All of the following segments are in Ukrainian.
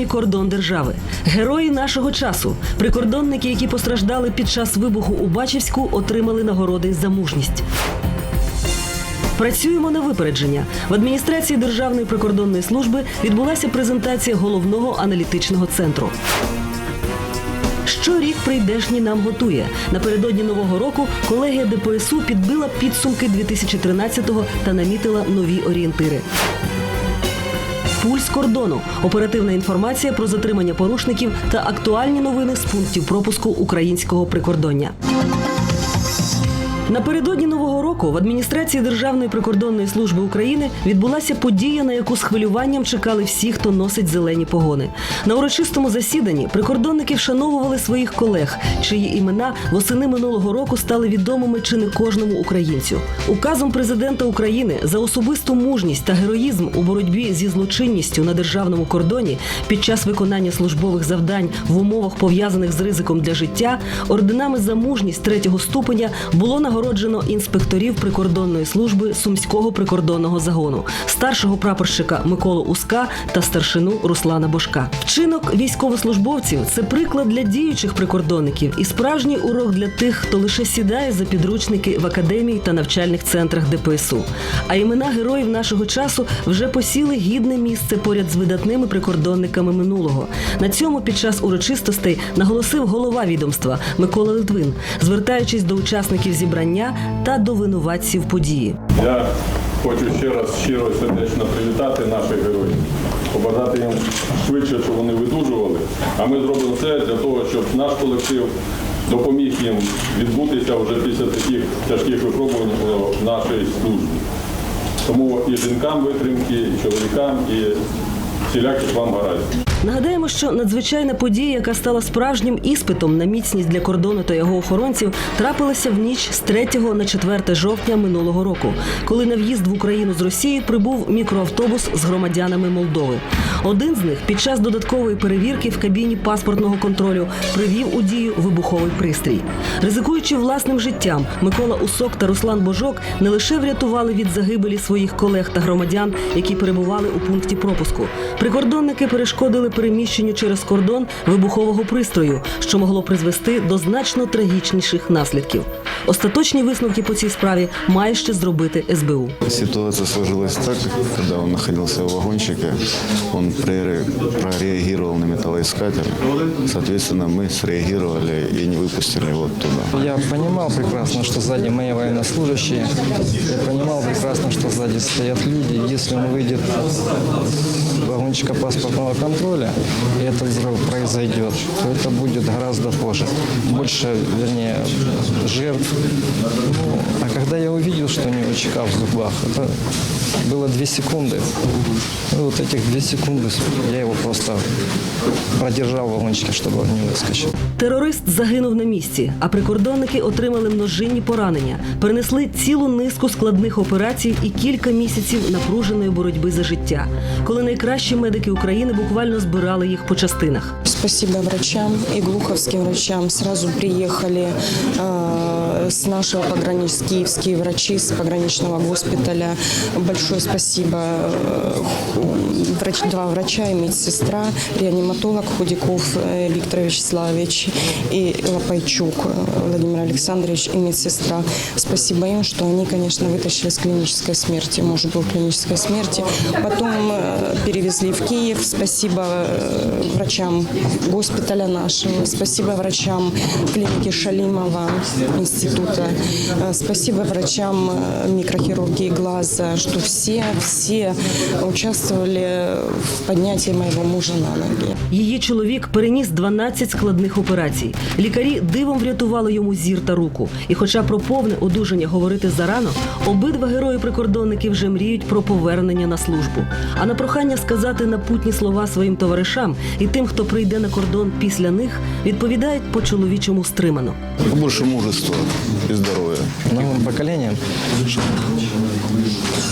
Програмі Кордон держави герої нашого часу. Прикордонники, які постраждали під час вибуху у Бачівську, отримали нагороди за мужність. Працюємо на випередження. В адміністрації Державної прикордонної служби відбулася презентація головного аналітичного центру. Що рік прийдешній нам готує. Напередодні нового року колегія ДПСУ підбила підсумки 2013-го та намітила нові орієнтири. Пульс кордону, оперативна інформація про затримання порушників та актуальні новини з пунктів пропуску українського прикордоння. Напередодні нового року в адміністрації Державної прикордонної служби України відбулася подія, на яку з хвилюванням чекали всі, хто носить зелені погони. На урочистому засіданні прикордонники вшановували своїх колег, чиї імена восени минулого року стали відомими чи не кожному українцю. Указом президента України за особисту мужність та героїзм у боротьбі зі злочинністю на державному кордоні під час виконання службових завдань в умовах пов'язаних з ризиком для життя орденами за мужність третього ступеня було нагороджено інспекторів прикордонної служби сумського прикордонного загону, старшого прапорщика Миколу Уска та старшину Руслана Бошка. Вчинок військовослужбовців це приклад для діючих прикордонників і справжній урок для тих, хто лише сідає за підручники в академії та навчальних центрах ДПСУ. А імена героїв нашого часу вже посіли гідне місце поряд з видатними прикордонниками минулого. На цьому під час урочистостей наголосив голова відомства Микола Литвин, звертаючись до учасників зібрання та до винуватців події. Я хочу ще раз щиро сердечно привітати наших героїв, побажати їм швидше, щоб вони видужували. А ми зробимо все для того, щоб наш колектив допоміг їм відбутися вже після таких тяжких випробувань у нашій службі. Тому і жінкам витримки, і чоловікам, і всіляких вам гараздів. Нагадаємо, що надзвичайна подія, яка стала справжнім іспитом на міцність для кордону та його охоронців, трапилася в ніч з 3 на 4 жовтня минулого року, коли на в'їзд в Україну з Росії прибув мікроавтобус з громадянами Молдови. Один з них під час додаткової перевірки в кабіні паспортного контролю привів у дію вибуховий пристрій. Ризикуючи власним життям, Микола Усок та Руслан Божок не лише врятували від загибелі своїх колег та громадян, які перебували у пункті пропуску. Прикордонники перешкодили переміщенню через кордон вибухового пристрою, що могло призвести до значно трагічніших наслідків. Остаточні висновки по цій справі має ще зробити СБУ. Ситуация сложилась так, когда он находился в вагончике, он прре- прореагировал на металлоискатель. Соответственно, мы среагировали и не выпустили его туда. Я понимал прекрасно, что сзади мои военнослужащие. Я понимал прекрасно, что сзади стоят люди. Если он выйдет с вагончика паспортного контроля, и этот взрыв произойдет, то это будет гораздо позже. Больше, вернее, жертв. Ну, а когда я увидел, что у него чека в зубах, это было две секунды. И вот этих две секунды я его просто продержал в вагончике, чтобы он не выскочил. Терорист загинув на місці, а прикордонники отримали множинні поранення, перенесли цілу низку складних операцій і кілька місяців напруженої боротьби за життя, коли найкращі медики України буквально збирали їх по частинах. Спасибо врачам і глуховським врачам. Сразу приїхали. э, с нашего пограничного, киевские врачи с пограничного госпиталя. Большое спасибо э, врач, два врача и медсестра, реаниматолог Худяков э, Виктор Вячеславович и Лопайчук э, Владимир Александрович и медсестра. Спасибо им, что они, конечно, вытащили с клинической смерти. Муж был клинической смерти. Потом перевезли в Киев. Спасибо врачам госпиталя нашего. Спасибо врачам клиники Шалимова института. Э, Спасибо врачам э, микрохирургии глаза, что все, все участвовали в поднятии моего мужа на ноги. Її чоловік переніс 12 складних операцій. Лікарі дивом врятували йому зір та руку. І, хоча про повне одужання говорити зарано, обидва герої прикордонники вже мріють про повернення на службу. А на прохання сказати напутні слова своїм товаришам і тим, хто прийде на кордон після них, відповідають по чоловічому стримано. Побольше мужества и здоровья. новым поколениям,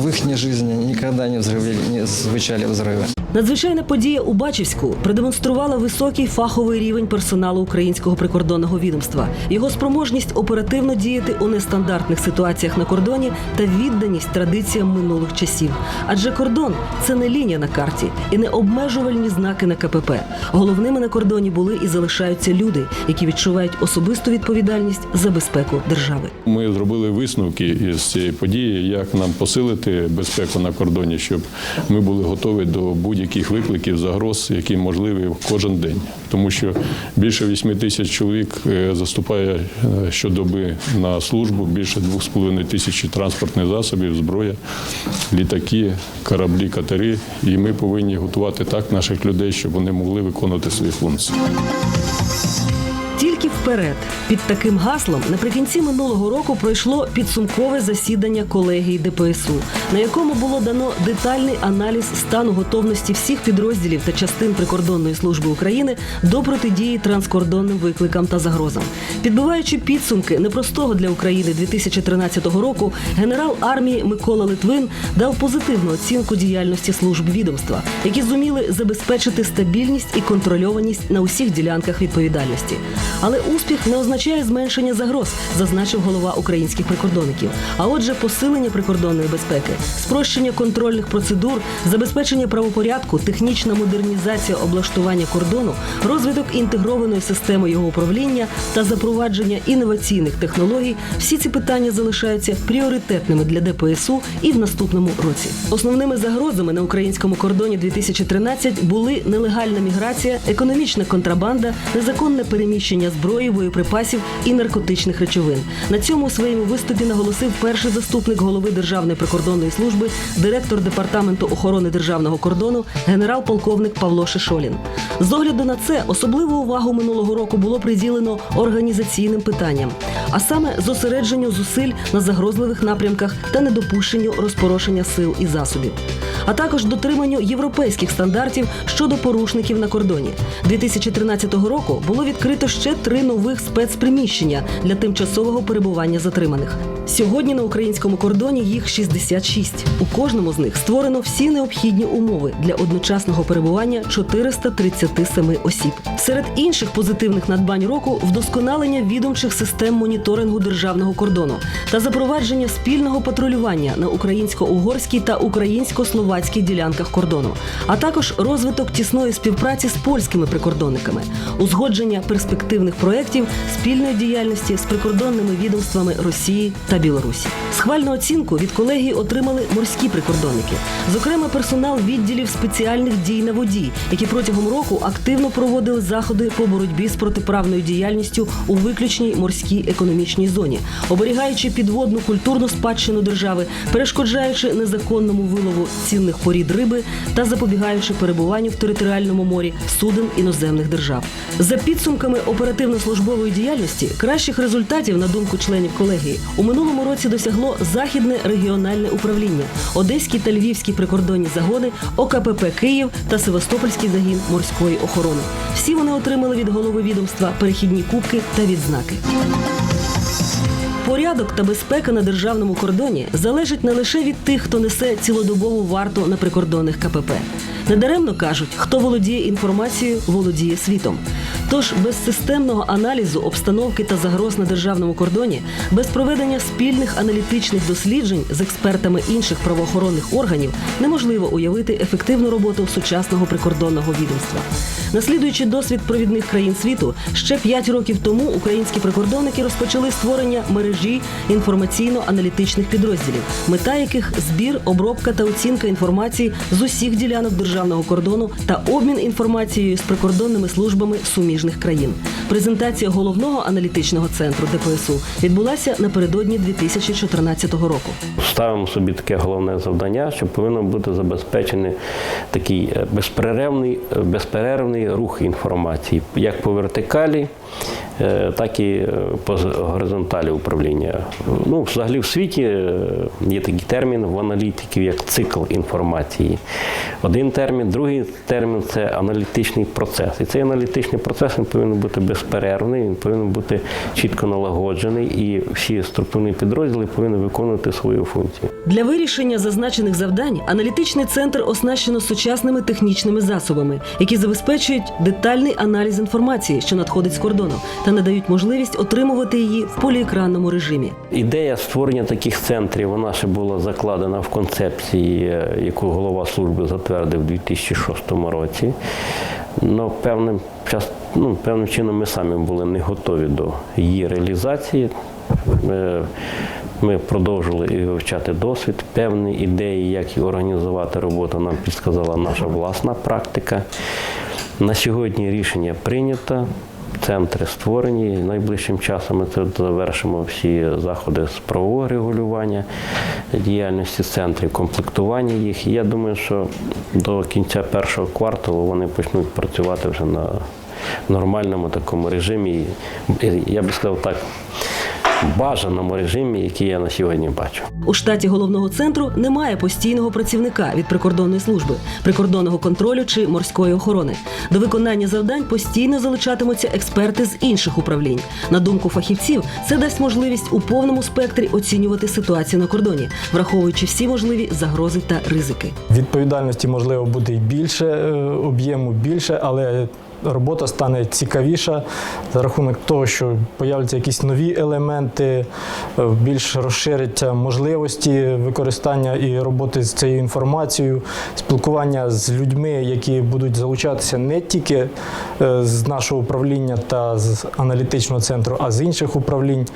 чтобы их жизни никогда не, взрывали, не звучали взрывы. Надзвичайна подія у Бачівську продемонструвала високий фаховий рівень персоналу українського прикордонного відомства, його спроможність оперативно діяти у нестандартних ситуаціях на кордоні та відданість традиціям минулих часів. Адже кордон це не лінія на карті і не обмежувальні знаки на КПП. Головними на кордоні були і залишаються люди, які відчувають особисту відповідальність за безпеку держави. Ми зробили висновки із цієї події, як нам посилити безпеку на кордоні, щоб ми були готові до будь-яких викликів, загроз, які можливі кожен день. Тому що більше 8 тисяч чоловік е, заступає е, щодоби на службу, більше 2,5 тисячі транспортних засобів, зброя, літаки, кораблі, катери. І ми повинні готувати так наших людей, щоб вони могли виконувати свої функції. Вперед під таким гаслом наприкінці минулого року пройшло підсумкове засідання колегії ДПСУ, на якому було дано детальний аналіз стану готовності всіх підрозділів та частин прикордонної служби України до протидії транскордонним викликам та загрозам. Підбиваючи підсумки непростого для України 2013 року, генерал армії Микола Литвин дав позитивну оцінку діяльності служб відомства, які зуміли забезпечити стабільність і контрольованість на усіх ділянках відповідальності. Але успіх не означає зменшення загроз, зазначив голова українських прикордонників. А отже, посилення прикордонної безпеки, спрощення контрольних процедур, забезпечення правопорядку, технічна модернізація облаштування кордону, розвиток інтегрованої системи його управління та запровадження інноваційних технологій. Всі ці питання залишаються пріоритетними для ДПСУ і в наступному році. Основними загрозами на українському кордоні 2013 були нелегальна міграція, економічна контрабанда, незаконне переміщення зброї, боєприпасів і наркотичних речовин. На цьому у своєму виступі наголосив перший заступник голови Державної прикордонної служби, директор департаменту охорони державного кордону, генерал-полковник Павло Шишолін. З огляду на це особливу увагу минулого року було приділено організаційним питанням, а саме зосередженню зусиль на загрозливих напрямках та недопущенню розпорошення сил і засобів, а також дотриманню європейських стандартів щодо порушників на кордоні. 2013 року було відкрито ще три нових спецприміщення для тимчасового перебування затриманих. Сьогодні на українському кордоні їх 66. У кожному з них створено всі необхідні умови для одночасного перебування 437 осіб. Серед інших позитивних надбань року вдосконалення відомчих систем моніторингу державного кордону та запровадження спільного патрулювання на українсько-угорській та українсько-словацькій ділянках кордону, а також розвиток тісної співпраці з польськими прикордонниками, узгодження перспективних проєктів спільної діяльності з прикордонними відомствами Росії та Білорусі. Схвальну оцінку від колегії отримали морські прикордонники, зокрема персонал відділів спеціальних дій на воді, які протягом року активно проводили заходи по боротьбі з протиправною діяльністю у виключній морській економічній зоні, оберігаючи підводну культурну спадщину держави, перешкоджаючи незаконному вилову цінних порід риби та запобігаючи перебуванню в територіальному морі суден іноземних держав. За підсумками оперативно-службової діяльності кращих результатів, на думку членів колегії, у минулому році досягло західне регіональне управління, одеські та львівські прикордонні загони, ОКПП Київ та Севастопольський загін морської охорони. Всі вони отримали від голови відомства перехідні кубки та відзнаки. Порядок та безпека на державному кордоні залежить не лише від тих, хто несе цілодобову варту на прикордонних КПП. Недаремно кажуть, хто володіє інформацією, володіє світом. Тож без системного аналізу обстановки та загроз на державному кордоні, без проведення спільних аналітичних досліджень з експертами інших правоохоронних органів неможливо уявити ефективну роботу сучасного прикордонного відомства. Наслідуючи досвід провідних країн світу, ще п'ять років тому українські прикордонники розпочали створення мережі інформаційно-аналітичних підрозділів, мета яких збір, обробка та оцінка інформації з усіх ділянок державного кордону та обмін інформацією з прикордонними службами суміжних країн. Презентація головного аналітичного центру ДПСУ відбулася напередодні 2014 року. Ставимо собі таке головне завдання, що повинен бути забезпечений такий е, безперервний, е, безперервний рух інформації, як по вертикалі, так і е, по горизонталі управління. Ну, взагалі в світі е, є такий термін в аналітиків, як цикл інформації. Один термін, другий термін це аналітичний процес. І цей аналітичний процес він повинен бути безперервний, він повинен бути чітко налагоджений, і всі структурні підрозділи повинні виконувати свою функцію. Для вирішення зазначених завдань аналітичний центр оснащено сучасними технічними засобами, які забезпечують детальний аналіз інформації, що надходить з кордону, та надають можливість отримувати її в поліекранному режимі. Ідея створення таких центрів вона ще була закладена в концепції, е, яку голова служби затвердив у 2006 році. Но певним, час, ну, певним чином ми самі були не готові до її реалізації. Ми, ми продовжили вивчати досвід. Певні ідеї, як організувати роботу, нам підсказала наша власна практика. На сьогодні рішення прийнято. Центри створені. Найближчим часом ми це завершимо всі заходи з правового регулювання діяльності центрів, комплектування їх. Я думаю, що до кінця першого кварталу вони почнуть працювати вже на нормальному такому режимі. Я би сказав так, бажаному режимі, який я на сьогодні бачу. У штаті головного центру немає постійного працівника від прикордонної служби, прикордонного контролю чи морської охорони. До виконання завдань постійно залучатимуться експерти з інших управлінь. На думку фахівців, це дасть можливість у повному спектрі оцінювати ситуацію на кордоні, враховуючи всі можливі загрози та ризики. Відповідальності можливо буде і більше, е, об'єму більше, але робота стане цікавіша за рахунок того, що появляться якісь нові елементи, е, більш розширяться можливості використання і роботи з цією інформацією, спілкування з людьми, які будуть залучатися не тільки е, з нашого управління та з аналітичного центру, а з інших управлінь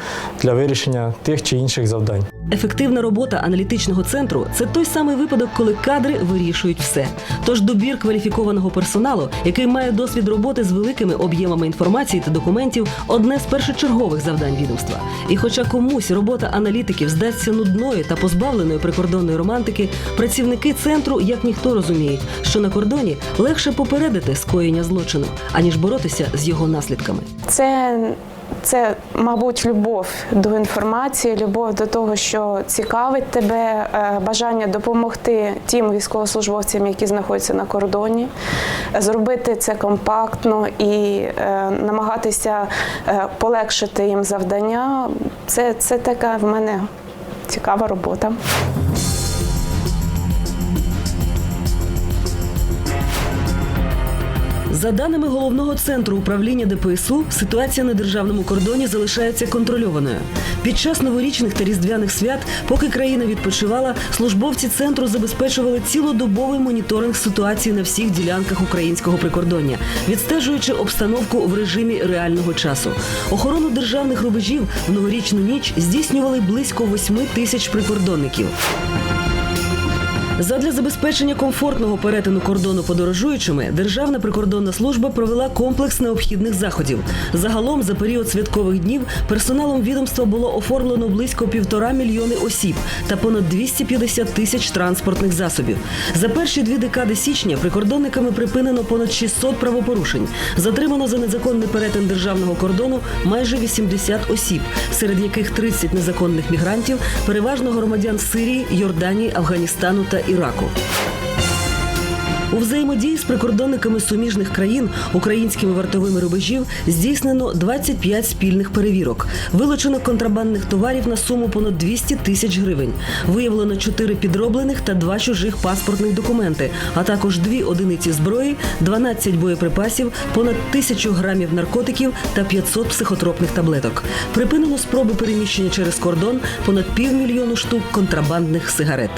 для вирішення тих чи інших завдань. Ефективна робота аналітичного центру це той самий випадок, коли кадри вирішують все. Тож добір кваліфікованого персоналу, який має досвід роботи з великими об'ємами інформації та документів, одне з першочергових завдань відомства. І хоча комусь робота аналітиків здасться нудною та позбавленою прикордонної романтики, працівники центру як ніхто розуміють, що на кордоні легше попередити скоєння злочину, аніж боротися з його наслідками. Це, це, мабуть, любов до інформації, любов до того, що цікавить тебе, е, бажання допомогти тим військовослужбовцям, які знаходяться на кордоні, зробити це компактно і е, намагатися е, полегшити їм завдання. Це, це така в мене цікава робота. За даними головного центру управління ДПСУ, ситуація на державному кордоні залишається контрольованою. Під час новорічних та різдвяних свят, поки країна відпочивала, службовці центру забезпечували цілодобовий моніторинг ситуації на всіх ділянках українського прикордоння, відстежуючи обстановку в режимі реального часу. Охорону державних рубежів в новорічну ніч здійснювали близько 8 тисяч прикордонників. Задля забезпечення комфортного перетину кордону подорожуючими Державна прикордонна служба провела комплекс необхідних заходів. Загалом за період святкових днів персоналом відомства було оформлено близько півтора мільйони осіб та понад 250 тисяч транспортних засобів. За перші дві декади січня прикордонниками припинено понад 600 правопорушень. Затримано за незаконний перетин державного кордону майже 80 осіб, серед яких 30 незаконних мігрантів, переважно громадян Сирії, Йорданії, Афганістану та Іраку. У взаємодії з прикордонниками суміжних країн українськими вартовими рубежів здійснено 25 спільних перевірок. Вилучено контрабандних товарів на суму понад 200 тисяч гривень. Виявлено 4 підроблених та 2 чужих паспортних документи, а також 2 одиниці зброї, 12 боєприпасів, понад 1000 грамів наркотиків та 500 психотропних таблеток. Припинено спроби переміщення через кордон понад півмільйону штук контрабандних сигарет.